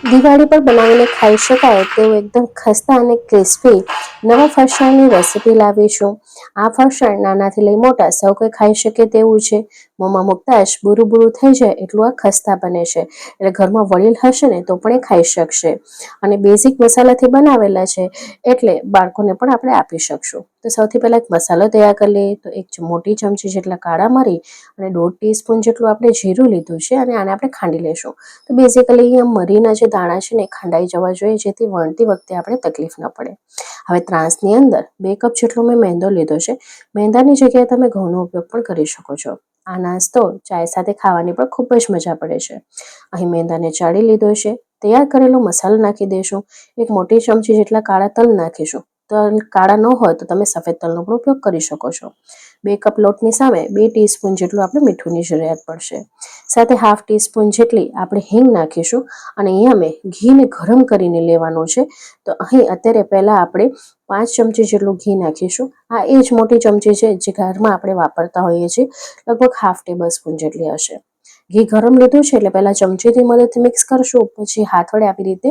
દિવાળી પર બનાવીને ખાઈ શકાય તેવું એકદમ ખસ્તા અને ક્રિસ્પી નવા ફરસાણની રેસીપી લાવીશું. આ ફરસાણ નાનાથી લઈ મોટા સૌ કોઈ ખાઈ શકે તેવું છે. મોંમાં મૂકતા જ બુરું બુરું થઈ જાય એટલું આ ખસ્તા બને છે. એટલે ઘરમાં વડીલ હશે ને તો પણ એ ખાઈ શકશે. અને બેઝિક મસાલાથી બનાવેલા છે એટલે બાળકોને પણ આપણે આપી શકશું. તો સૌથી પહેલાં એક મસાલો તૈયાર કરી લઈએ. તો એક મોટી ચમચી જેટલા કાળા મરી અને દોઢ ટીસ્પૂન જેટલું આપણે જીરું લીધું છે અને આને આપણે ખાંડી લેશું. તો બેઝિકલી અહીંયા મરીના જે દાણા છે ને ખાંડાઈ જવા જોઈએ જેથી વણતી વખતે આપણે તકલીફ ન પડે. હવે ત્રાસની અંદર બે કપ જેટલો મેં મેંદો લીધો છે. મેંદાની જગ્યાએ તમે ઘઉંનો ઉપયોગ પણ કરી શકો છો. આ નાસ્તો ચાય સાથે ખાવાની પણ ખૂબ જ મજા પડે છે. અહીં મેંદાને ચાળી લીધો છે. તૈયાર કરેલો મસાલો નાખી દઈશું એક મોટી ચમચી જેટલા કાળા તલ નાખીશું. તલ કાળા ન હોય તો તમે સફેદ તલનો પણ ઉપયોગ કરી શકો છો. બે કપ લોટની સામે બે ટીસ્પૂન જેટલું આપણે મીઠુંની જરૂરિયાત પડશે. સાથે હાફ ટીસ્પૂન જેટલી આપણે હિંગ નાખીશું અને અહીંયા મેં ઘીને ગરમ કરીને લેવાનું છે. તો અહીં અત્યારે પહેલાં આપણે પાંચ ચમચી જેટલું ઘી નાખીશું. આ એ જ મોટી ચમચી છે જે ઘરમાં આપણે વાપરતા હોઈએ છીએ. લગભગ હાફ ટેબલ સ્પૂન જેટલી હશે. ઘી ગરમ લીધું છે એટલે પહેલાં ચમચીથી મદદથી મિક્સ કરશું, પછી હાથ વડે આવી રીતે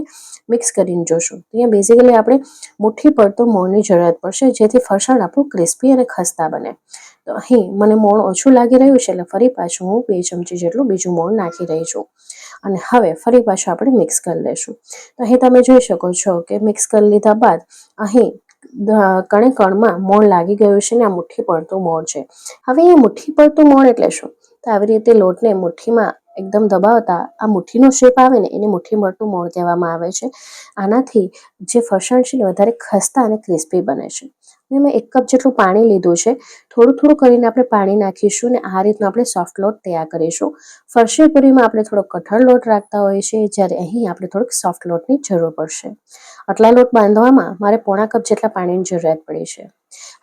મિક્સ કરીને જોશું. અહીંયા બેઝિકલી આપણે મુઠ્ઠી પડતો મોણની જરૂરત પડશે, જેથી ફરસાણ આપણું ક્રિસ્પી અને ખસ્તા બને. તો અહીં મને મોણ ઓછું લાગી રહ્યું છે એટલે ફરી પાછું હું બે ચમચી જેટલું બીજું મોણ નાખી રહી છું. અને હવે ફરી પાછું આપણે મિક્સ કરી લઈશું તો અહીં તમે જોઈ શકો છો કે મિક્સ કરી લીધા બાદ અહીં કણે કણમાં મોણ લાગી ગયું છે ને આ મુઠ્ઠી પડતું મોણ છે. હવે એ મુઠ્ઠી પડતું મોણ એટલે શું? તો આવી રીતે લોટને મુઠ્ઠીમાં એકદમ દબાવતા આ મુઠ્ઠીનો શેપ આવે ને એને મુઠ્ઠી મળતું મોણ કહેવામાં આવે છે. આનાથી જે ફરસાણ છે ને વધારે ખસ્તા અને ક્રિસ્પી બને છે. મેં એક કપ જેટલું પાણી લીધું છે. થોડું થોડું કરીને આપણે પાણી નાખીશું ને આ રીતનો આપણે સોફ્ટ લોટ તૈયાર કરીશું. ફરસી પૂરીમાં આપણે થોડો કઠણ લોટ રાખતા હોઈએ છીએ, જ્યારે અહીં આપણે થોડુંક સોફ્ટ લોટની જરૂર પડશે. આટલા લોટ બાંધવામાં મારે પોણા કપ જેટલા પાણીની જરૂરિયાત પડી છે.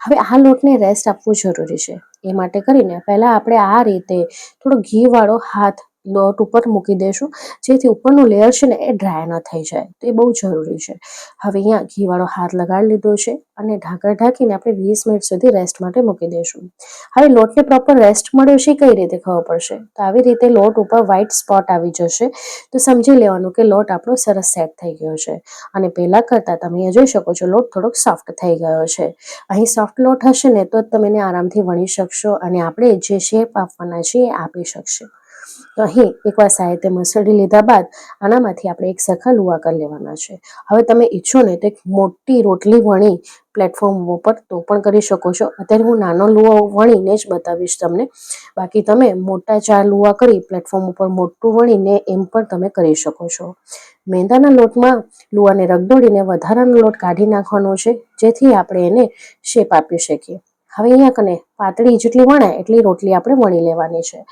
હવે આ લોટને રેસ્ટ આપવું જરૂરી છે. એ માટે કરીને પહેલાં આપણે આ રીતે થોડો ઘીવાળો હાથ લોટ ઉપર મૂકી દઈશું જેથી ઉપરનું લેયર છે ને એ ડ્રાય ન થઈ જાય. તો એ બહુ જરૂરી છે. હવે અહીંયા ઘીવાળો હાથ લગાડી લીધો છે અને ઢાંકણ ઢાંકીને આપણે વીસ મિનિટ સુધી રેસ્ટ માટે મૂકી દઈશું હવે લોટને પ્રોપર રેસ્ટ મળ્યો છે કઈ રીતે ખબર પડશે? તો આવી રીતે લોટ ઉપર વ્હાઇટ સ્પોટ આવી જશે. તો સમજી લેવાનું કે લોટ આપણો સરસ સેટ થઈ ગયો છે. અને પહેલાં કરતાં તમે અહીંયા જોઈ શકો છો લોટ થોડોક સોફ્ટ થઈ ગયો છે. અહીં સોફ્ટ લોટ હશે ને તો તમે એને આરામથી વણી શકશો અને આપણે જે શેપ આપવાના છે એ આપી શકશે. તો અહીં એકવાર સાહિત્ય મસળી લીધા બાદ આનામાંથી આપણે એક સરખા લુવા કરી લેવાના છે. હવે તમે ઈચ્છો ને તો એક મોટી રોટલી વણી પ્લેટફોર્મ ઉપર તો પણ કરી શકો છો. અત્યારે હું નાનો લુવો વણીને જ બતાવીશ તમને. બાકી તમે મોટા ચાર લુવા કરી પ્લેટફોર્મ ઉપર મોટું વણીને એમ પણ તમે કરી શકો છો. મેંદાના લોટમાં લુવાને રગદોડીને વધારાનો લોટ કાઢી નાખવાનો છે, જેથી આપણે એને શેપ આપી શકીએ. હવે અહીંયા કને પાતળી જેટલી વણાય એટલી રોટલી આપણે વણી લેવાની છે.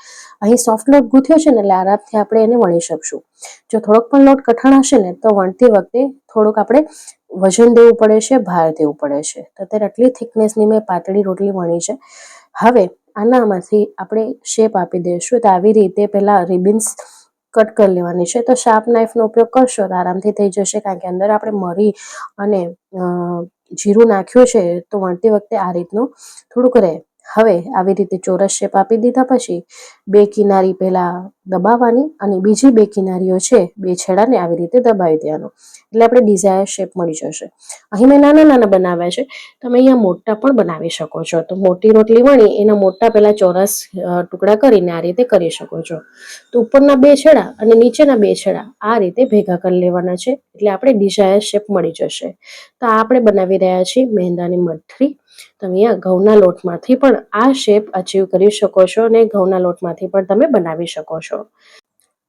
અહીં સોફ્ટ લોટ ગૂંથ્યો છે ને એટલે આરામથી આપણે એને વણી શકશું. જો થોડોક પણ લોટ કઠણ હશે ને તો વણતી વખતે થોડુંક આપણે વજન દેવું પડે છે, ભાર દેવું પડે છે. તો અત્યારે આટલી થિકનેસની મેં પાતળી રોટલી વણી છે. હવે આનામાંથી આપણે શેપ આપી દઈશું. તો આવી રીતે પહેલાં રિબિન્સ કટ કરી લેવાની છે. તો શાર્પ નાઇફનો ઉપયોગ કરશો તો આરામથી થઈ જશે કારણ કે અંદર આપણે મરી અને જીરું નાખ્યું છે તો વણતી વખતે આ રીતનું થોડુંક રહે. હવે આવી રીતે ચોરસ શેપ આપી દીધા પછી બે કિનારી પહેલાં દબાવવાની અને બીજી બે કિનારીઓ છે બે છેડાને આવી રીતે દબાવી દેવાનું. એટલે આપણે ડિઝાયર શેપ મળી જશે. અહીં મેં નાના નાના બનાવ્યા છે. તમે અહીંયા મોટા પણ બનાવી શકો છો. તો મોટી રોટલી વણી, એના મોટા પહેલાં ચોરસ ટુકડા કરીને આ રીતે કરી શકો છો. તો ઉપરના બે છેડા અને નીચેના બે છેડા આ રીતે ભેગા કરી લેવાના છે. એટલે આપણે ડિઝાયર શેપ મળી જશે. તો આ આપણે બનાવી રહ્યા છીએ મેંદાની મઠરી તમે આ ઘઉંના લોટમાંથી પણ આ શેપ અચીવ કરી શકો છો અને ઘઉંના લોટમાંથી પણ તમે બનાવી શકો છો.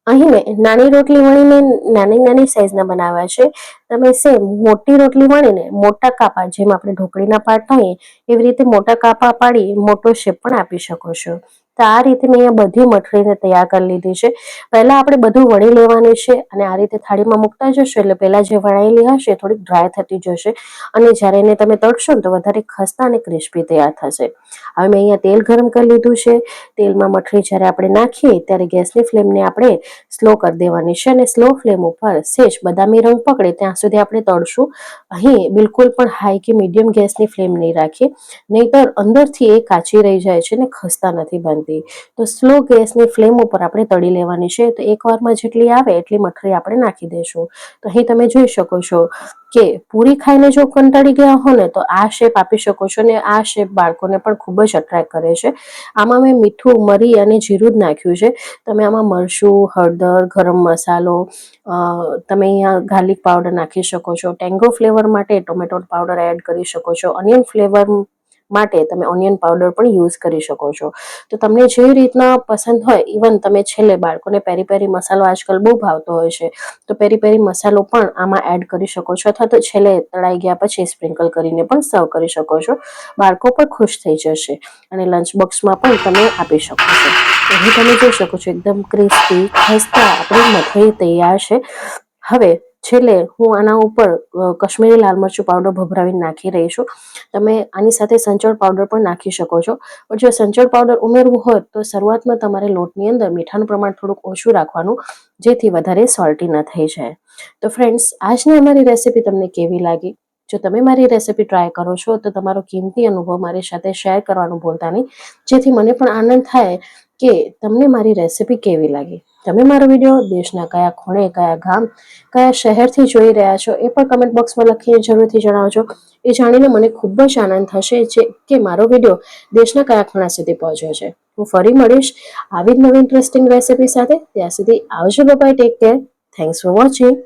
અહીં મેં નાની રોટલી વણીને નાની નાની સાઈઝના બનાવ્યા છે. તમે સેમ મોટી રોટલી વણીને મોટા કાપા, જેમ આપણે ઢોકળીના પાટ હોઈએ, એવી રીતે મોટા કાપા પાડી મોટો શેપ પણ આપી શકો છો. તો આ રીતે મેં અહીંયા બધી મઠરીને તૈયાર કરી લીધી છે. પહેલાં આપણે બધું વણી લેવાની છે અને આ રીતે થાળીમાં મૂકતા જશો એટલે પહેલાં જે વણાયેલી હશે થોડીક ડ્રાય થતી જશે. અને જ્યારે એને તમે તળશો તો વધારે ખસ્તા અને ક્રિસ્પી તૈયાર થશે. હવે મેં અહીંયા તેલ ગરમ કરી લીધું છે. તેલમાં મઠરી જ્યારે આપણે નાખીએ ત્યારે ગેસની ફ્લેમને આપણે સ્લો કરી દેવાની છે અને સ્લો ફ્લેમ ઉપર સેજ બદામી રંગ પકડે ત્યાં સુધી આપણે તળશું. અહીં બિલકુલ પણ હાઈ કે મીડિયમ ગેસની ફ્લેમ નહીં રાખીએ. નહીતર અંદરથી એ કાચી રહી જાય છે ને ખસ્તા નથી બનતા. નથી તો સ્લો ગેસની ફ્લેમ ઉપર આપણે તળી લેવાની છે. તો એકવારમાં જેટલી આવે એટલી મઠરી આપણે નાખી દઈશું તો અહીં તમે જોઈ શકો છો કે પૂરી ખાઈને જો કંટાળી ગયા હો ને, તો આ શેપ આપી શકો છો ને આ શેપ બાળકોને પણ ખૂબ જ અટ્રેક્ટ કરે છે. આમાં મેં મીઠું, મરી અને જીરું જ નાખ્યું છે. તમે આમાં મરચું, હળદર, ગરમ મસાલો તમે અહીંયા ગાર્લિક પાવડર નાખી શકો છો. ટેંગો ફ્લેવર માટે ટોમેટો પાવડર એડ કરી શકો છો. અનિયન ફ્લેવર માટે તમે ઓનિયન પાવડર પણ યુઝ કરી શકો છો. તો તમને જે રીતના પસંદ હોય ઇવન તમે છેલ્લે બાળકોને પેરી પેરી મસાલો આજકાલ બહુ ભાવતો હોય છે, તો પેરી પેરી મસાલો પણ આમાં એડ કરી શકો છો, અથવા તો છેલ્લે તળાઈ ગયા પછી સ્પ્રિંકલ કરીને પણ સર્વ કરી શકો છો. બાળકો પણ ખુશ થઈ જશે અને લંચ બોક્સમાં પણ તમે આપી શકો છો. અહીં તમે જોઈ શકો છો, એકદમ ક્રિસ્પી ખસ્તા આપણી મઠરી તૈયાર છે. હવે છેલ્લે હું આના ઉપર કશ્મીરી લાલ મરચું પાવડર ભભરાવીને નાખી રહી છું. તમે આની સાથે સંચળ પાવડર પણ નાખી શકો છો. પણ જો સંચળ પાવડર ઉમેરવું હોય, તો શરૂઆતમાં તમારે લોટની અંદર મીઠાનું પ્રમાણ થોડુંક ઓછું રાખવાનું, જેથી વધારે સોલ્ટી ન થઈ જાય. તો ફ્રેન્ડ્સ આજની અમારી રેસિપી તમને કેવી લાગી? જો તમે મારી રેસિપી ટ્રાય કરો છો, તો તમારો કિંમતી અનુભવ મારી સાથે શેર કરવાનું ભૂલતા નહીં. જેથી મને પણ આનંદ થાય કે તમને મારી રેસિપી કેવી લાગી? તમે મારો વીડિયો દેશના કયા ખૂણે, કયા ગામ, કયા શહેરથી જોઈ રહ્યા છો એ પણ કમેન્ટ બોક્સમાં લખીને જરૂરથી જણાવજો. એ જાણીને મને ખૂબ જ આનંદ થશે જે કે મારો વીડિયો દેશના કયા ખૂણા સુધી પહોંચ્યો છે. હું ફરી મળીશ આવી જ નવી ઇન્ટરેસ્ટિંગ રેસિપી સાથે. ત્યાં સુધી આવજો bye take care thanks for watching